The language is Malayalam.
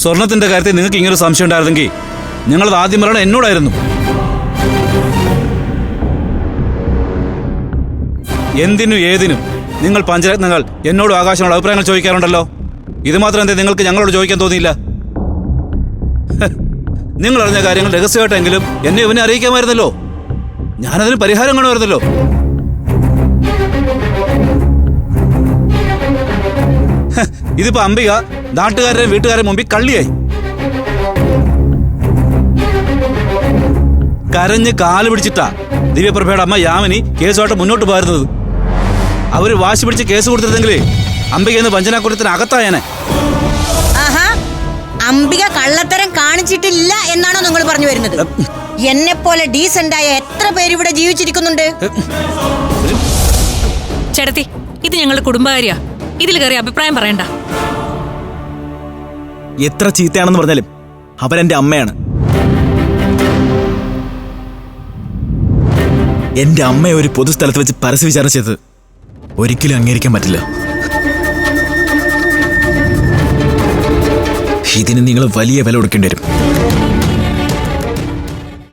സ്വർണത്തിന്റെ കാര്യത്തിൽ നിങ്ങൾക്ക് ഇങ്ങനൊരു സംശയം ഉണ്ടായിരുന്നെങ്കിൽ ഞങ്ങളത് ആദ്യം പറയണം എന്നോടായിരുന്നു. എന്തിനും ഏതിനും നിങ്ങൾ പഞ്ചരത്നങ്ങൾ എന്നോട് ആകാശനോട് അഭിപ്രായങ്ങൾ ചോദിക്കാറുണ്ടല്ലോ. ഇത് മാത്രം എന്തേ നിങ്ങൾക്ക് ഞങ്ങളോട് ചോദിക്കാൻ തോന്നിയില്ല? നിങ്ങൾ അറിഞ്ഞ കാര്യങ്ങൾ രഹസ്യമായിട്ടെങ്കിലും എന്നെ ഇവനെ അറിയിക്കാമായിരുന്നല്ലോ. ഞാനതിന് പരിഹാരം കാണുമായിരുന്നല്ലോ. ഇതിപ്പോ അംബിക നാട്ടുകാരുടെ വീട്ടുകാരെ മുമ്പിൽ കള്ളിയായി. കരഞ്ഞ് കാൽ പിടിച്ചിട്ടാ ദിവ്യപ്രഭയുടെ അമ്മ യാമിനി കേസുമായിട്ട് മുന്നോട്ട് പോയിരുന്നത്. അവർ വാശി പിടിച്ച് കേസ് കൊടുത്തിരുന്നെങ്കിലേ അംബിക എന്ന് വഞ്ചനാക്കുറ്റത്തിന് അകത്തായനെ. ആഹാ അംബിക കള്ളത്തരം കാണിച്ചിട്ടില്ല എന്നാണോ നിങ്ങൾ പറഞ്ഞു വരുന്നത്? എന്നെ പോലെ ആയ എത്ര പേര് ഇവിടെ ജീവിച്ചിരിക്കുന്നുണ്ട്? ചേട്ടത്തി ഇത് ഞങ്ങളുടെ കുടുംബകാര്യാ. ഇതിൽ കയറി അഭിപ്രായം പറയണ്ട. എത്ര ചീത്തയാണെന്ന് പറഞ്ഞാലും അവരെന്റെ അമ്മയാണ്. എന്റെ അമ്മയെ ഒരു പൊതുസ്ഥലത്ത് വെച്ച് പരസ്യ വിചാരണ ചെയ്തത് ഒരിക്കലും അംഗീകരിക്കാൻ പറ്റില്ല. ഇതിന് നിങ്ങൾ വലിയ വില കൊടുക്കേണ്ടി വരും.